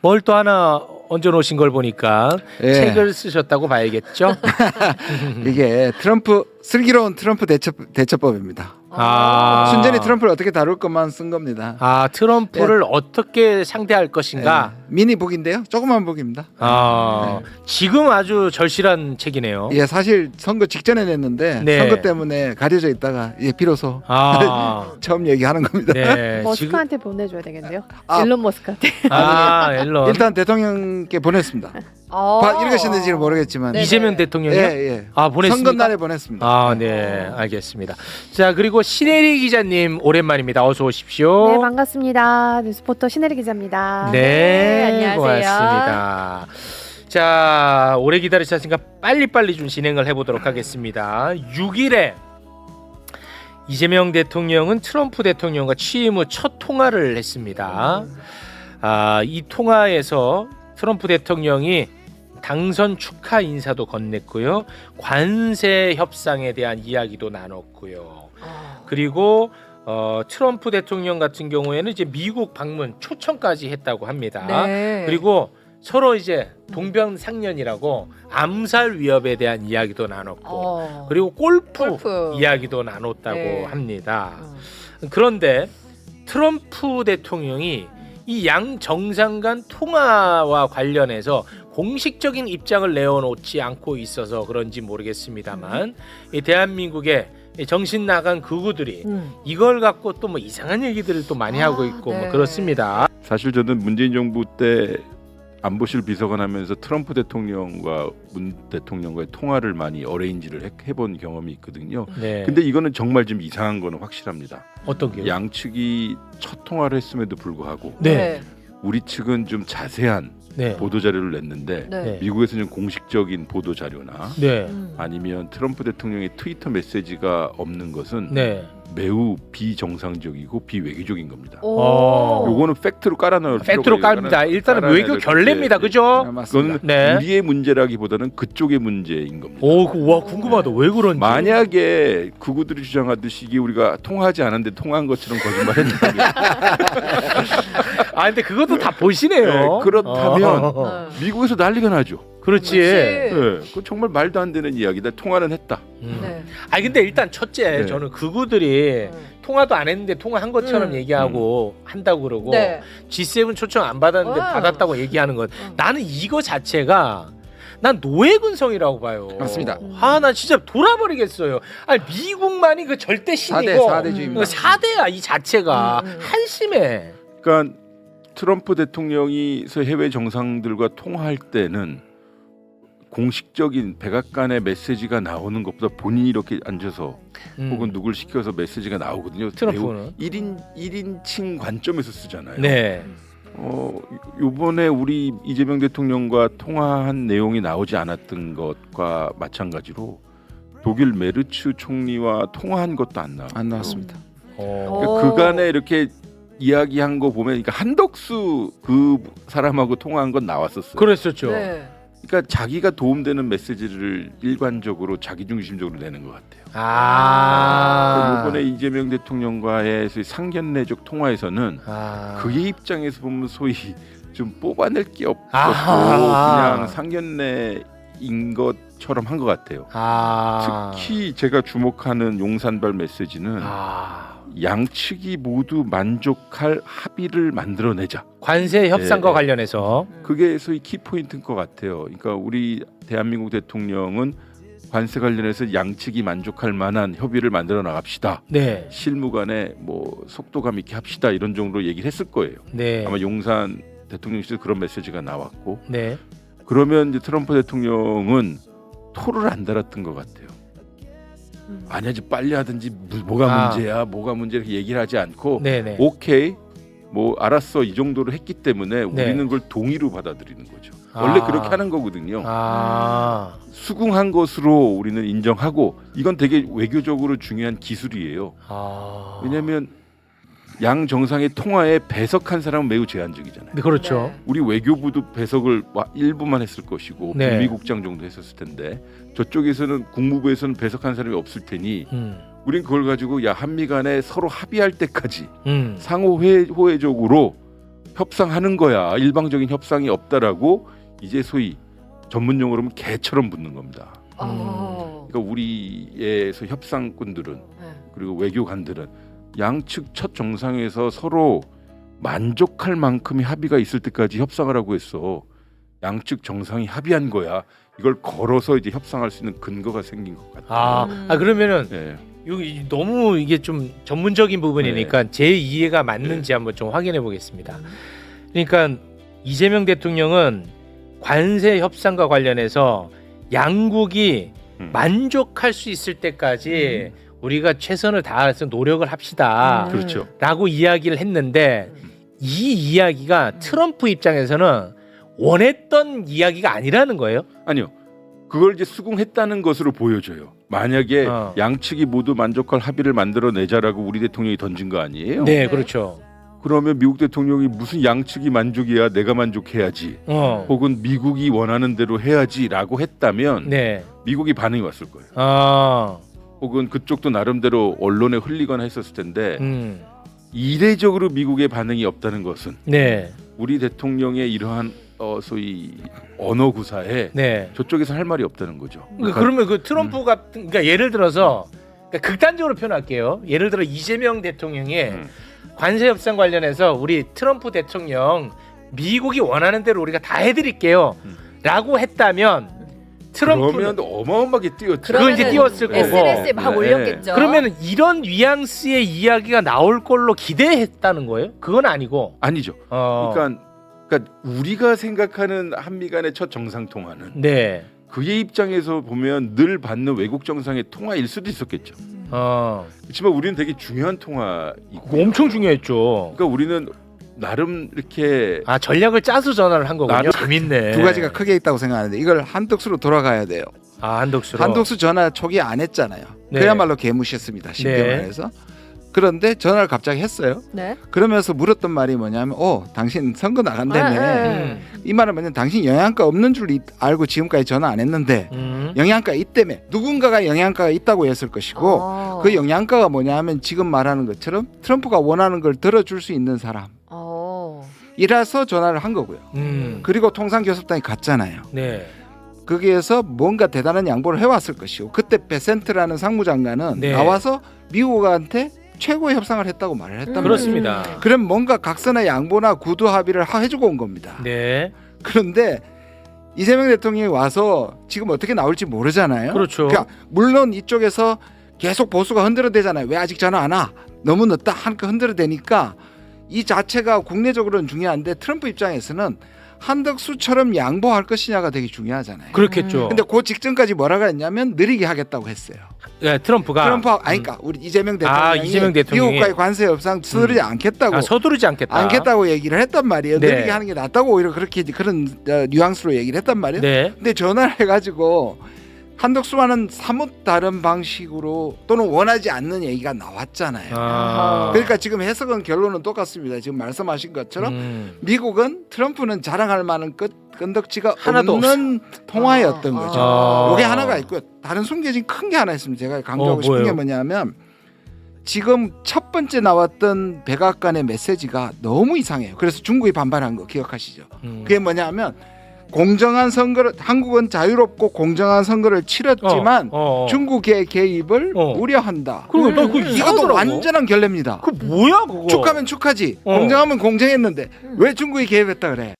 뭘 또 하나 얹어 놓으신 걸 보니까 예. 책을 쓰셨다고 봐야겠죠? 이게 트럼프 슬기로운 트럼프 대처 대처법입니다. 아. 순전히 트럼프를 어떻게 다룰 것만 쓴 겁니다. 아 트럼프를 어떻게 상대할 것인가? 예, 미니 북인데요. 조그만 북입니다. 아 지금 아주 절실한 책이네요. 예, 사실 선거 직전에 냈는데 네. 선거 때문에 가려져 있다가 예, 비로소 아 처음 얘기하는 겁니다. 네 지금 머스크한테 보내줘야 되겠는데요. 아. 일론 머스크한테. 아 앨런 일단 대통령께 보냈습니다. 어. 봐- 읽으시는지는 모르겠지만 네. 이재명 대통령이요? 예, 예. 아 보냈습니까? 선거 날에 보냈습니다. 아, 네, 알겠습니다. 자, 그리고 신혜리 기자님 오랜만입니다. 어서 오십시오. 네 반갑습니다. 뉴스포터 신혜리 기자입니다. 네, 안녕하세요. 고맙습니다. 자, 오래 기다리셨으니까 빨리빨리 좀 진행을 해보도록 하겠습니다. 6일에 이재명 대통령은 트럼프 대통령과 취임 후 첫 통화를 했습니다. 아, 이 통화에서 트럼프 대통령이 당선 축하 인사도 건넸고요. 관세 협상에 대한 이야기도 나눴고요. 어. 그리고 어, 트럼프 대통령 같은 경우에는 이제 미국 방문 초청까지 했다고 합니다. 네. 그리고 서로 이제 동병상련이라고 암살 위협에 대한 이야기도 나눴고 어. 그리고 골프, 골프. 이야기도 나눴다고 네. 합니다. 어. 그런데 트럼프 대통령이 이 양 정상 간 통화와 관련해서 공식적인 입장을 내어놓지 않고 있어서 그런지 모르겠습니다만 이 대한민국의 이 정신 나간 극우들이 음. 이걸 갖고 또 뭐 이상한 얘기들을 또 많이 아, 하고 있고 뭐 네. 그렇습니다. 사실 저는 문재인 정부 때 안보실 비서관 하면서 트럼프 대통령과 문 대통령과의 통화를 많이 어레인지를 해- 해본 경험이 있거든요. 네. 근데 이거는 정말 좀 이상한 거는 확실합니다. 어떤 게요? 양측이 첫 통화를 했음에도 불구하고 네. 우리 측은 좀 자세한 네. 보도 자료를 냈는데 네. 네. 미국에서는 공식적인 보도 자료나 네. 음. 아니면 트럼프 대통령의 트위터 메시지가 없는 것은 네. 매우 비정상적이고 비외교적인 겁니다. 오. 어. 요거는 팩트로 깔아넣을 팩트로 필요가. 있- 일단은 깔아내야 외교 될 결례입니다. 건데, 그죠? 네. 그거는 네. 우리의 문제라기보다는 그쪽의 문제인 겁니다. 오, 그- 와 궁금하다. 왜 그런지. 만약에 극우들이 주장하듯이 이게 우리가 통화하지 않았는데 통화한 것처럼 거짓말했다면 아 근데 그것도 다 보시네요. 네, 그렇다면 어. 어. 미국에서 난리가 나죠. 그렇지. 그렇지. 네, 그 정말 말도 안 되는 이야기다. 통화는 했다. 음. 네. 아 근데 일단 첫째 네. 저는 그구들이 음. 통화도 안 했는데 통화한 것처럼 음. 얘기하고 한다고 그러고 네. G7 초청 안 받았는데 와. 받았다고 얘기하는 것 음. 나는 이거 자체가 난 노예 군성이라고 봐요. 맞습니다. 아 나 진짜 돌아버리겠어요. 아니 미국만이 그 절대 신이고 4대 4대주의입니다. 그 사대야 이 자체가 음, 음. 한심해. 그러니까 트럼프 대통령이 해외 정상들과 통화할 때는 공식적인 백악관의 메시지가 나오는 것보다 본인이 이렇게 앉아서 음. 혹은 누굴 시켜서 메시지가 나오거든요. 트럼프는 1인 1인칭 관점에서 쓰잖아요. 네. 어 요번에 우리 이재명 대통령과 통화한 내용이 나오지 않았던 것과 마찬가지로 독일 메르츠 총리와 통화한 것도 안 나와. 안 나왔습니다. 어. 어. 그러니까 그간에 이렇게 이야기한 거 보면 그러니까 한덕수 그 사람하고 통화한 건 나왔었어요. 그랬었죠. 네. 그러니까 자기가 도움되는 메시지를 일관적으로 자기 중심적으로 내는 것 같아요. 아. 이번에 이재명 대통령과의 소위 상견례적 통화에서는 아. 그의 입장에서 보면 소위 좀 뽑아낼 게 없었고 아하. 그냥 상견례인 것처럼 한 것 같아요. 아. 특히 제가 주목하는 용산발 메시지는 아. 양측이 모두 만족할 합의를 만들어내자. 관세 협상과 네. 관련해서 그게 소위 키포인트인 것 같아요. 그러니까 우리 대한민국 대통령은 관세 관련해서 양측이 만족할 만한 협의를 만들어 나갑시다. 네. 실무간에 뭐 속도감 있게 합시다 이런 정도로 얘기를 했을 거예요. 네. 아마 용산 대통령실에서 그런 메시지가 나왔고 네. 그러면 이제 트럼프 대통령은 토를 안 달았던 것 같아요. 음. 아니야지 빨리 하든지 무- 뭐가 아. 문제야 뭐가 문제 이렇게 얘기를 하지 않고 네, 네. 오케이 뭐 알았어 이 정도로 했기 때문에 네. 우리는 그걸 동의로 받아들이는 거죠. 아. 원래 그렇게 하는 거거든요. 아. 수긍한 것으로 우리는 인정하고 이건 되게 외교적으로 중요한 기술이에요. 아. 왜냐하면 양 정상의 통화에 배석한 사람은 매우 제한적이잖아요. 네, 그렇죠. 네. 우리 외교부도 배석을 와- 일부만 했을 것이고 네. 국미국장 정도 했었을 텐데 저쪽에서는 국무부에서는 배석한 사람이 없을 테니 음. 우린 그걸 가지고 야 한미 간에 서로 합의할 때까지 음. 상호 회- 호혜적으로 협상하는 거야. 일방적인 협상이 없다라고 이제 소위 전문 용어로 하면 개처럼 붙는 겁니다. 어. 그러니까 우리에서 협상꾼들은 네. 그리고 외교관들은 양측 첫 정상에서 서로 만족할 만큼의 합의가 있을 때까지 협상을 하고 했어. 양측 정상이 합의한 거야. 이걸 걸어서 이제 협상할 수 있는 근거가 생긴 것 같아. 아, 음. 아 그러면은 네. 여기 너무 이게 좀 전문적인 부분이니까 제 이해가 맞는지 한번 좀 확인해 보겠습니다. 그러니까 이재명 대통령은 관세 협상과 관련해서 양국이 음. 만족할 수 있을 때까지 우리가 최선을 다해서 노력을 합시다. 음. 그렇죠. 라고 이야기를 했는데 음. 이 이야기가 트럼프 입장에서는 원했던 이야기가 아니라는 거예요. 아니요. 그걸 이제 수긍했다는 것으로 보여져요. 만약에 어. 양측이 모두 만족할 합의를 만들어 내자라고 우리 대통령이 던진 거 아니에요? 네, 네. 그렇죠. 그러면 미국 대통령이 무슨 양측이 만족이야 내가 만족해야지 어. 혹은 미국이 원하는 대로 해야지라고 했다면 네. 미국이 반응이 왔을 거예요. 아. 혹은 그쪽도 나름대로 언론에 흘리거나 했었을 텐데 음. 이례적으로 미국의 반응이 없다는 것은 네. 우리 대통령의 이러한 어, 소위 언어 구사에 네. 저쪽에서 할 말이 없다는 거죠. 그러니까 그러면 그 트럼프 같은 그러니까 예를 들어서 그러니까 극단적으로 표현할게요. 예를 들어 이재명 대통령이 음. 관세 협상 관련해서 우리 트럼프 대통령 미국이 원하는 대로 우리가 다 해드릴게요. 음. 라고 했다면 트럼프는 어마어마하게 뛰었죠. 그건 이제 띄웠을 거고. SNS에 막 네. 올렸겠죠. 그러면 이런 뉘앙스의 이야기가 나올 걸로 기대했다는 거예요? 그건 아니고. 아니죠. 어. 그러니까 그러니까 우리가 생각하는 한미 간의 첫 정상 통화는 네. 그의 입장에서 보면 늘 받는 외국 정상의 통화일 수도 있었겠죠. 어. 그렇지만 우리는 되게 중요한 통화이고 그거 엄청 중요했죠. 그러니까 우리는 나름 이렇게 아 전략을 짜서 전화를 한 거군요. 재밌네. 두 가지가 크게 있다고 생각하는데 이걸 한덕수로 돌아가야 돼요. 아 한덕수로. 한덕수 전화 초기 안 했잖아요. 네. 그야말로 개무시했습니다. 쉽게 네. 말해서. 그런데 전화를 갑자기 했어요. 네. 그러면서 물었던 말이 뭐냐면, 어, 당신 선거 나간다며. 아, 네. 음. 이 말은 뭐냐면 당신 영양가 없는 줄 이- 알고 지금까지 전화 안 했는데 음. 영양가 있다며 누군가가 영양가가 있다고 했을 것이고 어. 그 영양가가 뭐냐면 지금 말하는 것처럼 트럼프가 원하는 걸 들어줄 수 있는 사람. 어. 이라서 전화를 한 거고요. 음. 그리고 통상교섭단이 갔잖아요. 네. 거기에서 뭔가 대단한 양보를 해왔을 것이고 그때 베센트라는 상무장관은 네. 나와서 미국한테 최고의 협상을 했다고 말을 했단 음. 말이에요. 그렇습니다. 그럼 뭔가 각서나 양보나 구두 합의를 하- 해주고 온 겁니다. 네. 그런데 이재명 대통령이 와서 지금 어떻게 나올지 모르잖아요. 그렇죠. 그러니까 물론 이쪽에서 계속 보수가 흔들어대잖아요. 왜 아직 전화 안 와? 너무 늦다 하니까 흔들어대니까 이 자체가 국내적으로는 중요한데 트럼프 입장에서는 한덕수처럼 양보할 것이냐가 되게 중요하잖아요. 그렇겠죠. 근데 그 직전까지 뭐라고 했냐면 느리게 하겠다고 했어요. 예, 트럼프가 트럼프 아니 그러니까 우리 이재명 대통령이 아, 이재명 대통령이. 미국과의 관세 협상 서두르지 않겠다고 아, 서두르지 않겠다. 않겠다고 얘기를 했단 말이에요. 네. 느리게 하는 게 낫다고 오히려 그렇게 그런 어, 뉘앙스로 얘기를 했단 말이에요. 네. 근데 전화를 해가지고 한덕수와는 사뭇 다른 방식으로 또는 원하지 않는 얘기가 나왔잖아요. 아. 그러니까 지금 해석은 결론은 똑같습니다. 지금 말씀하신 것처럼 음. 미국은 트럼프는 자랑할 만한 끝 건덕지가 하나도 없는 통화였던 아. 거죠. 아. 요게 하나가 있고 다른 숨겨진 큰 게 하나 있습니다. 제가 강조하고 어, 싶은 게? 뭐냐면 지금 첫 번째 나왔던 백악관의 메시지가 너무 이상해요. 그래서 중국이 반발한 거 기억하시죠? 음. 그게 뭐냐면 공정한 선거를 한국은 자유롭고 공정한 선거를 치렀지만 어, 어. 중국의 개입을 어. 우려한다. 그리고 나 그거 음. 이것도. 완전한 결례입니다. 그 뭐야 그거? 축하면 축하지. 어. 공정하면 공정했는데 음. 왜 중국이 개입했다 그래?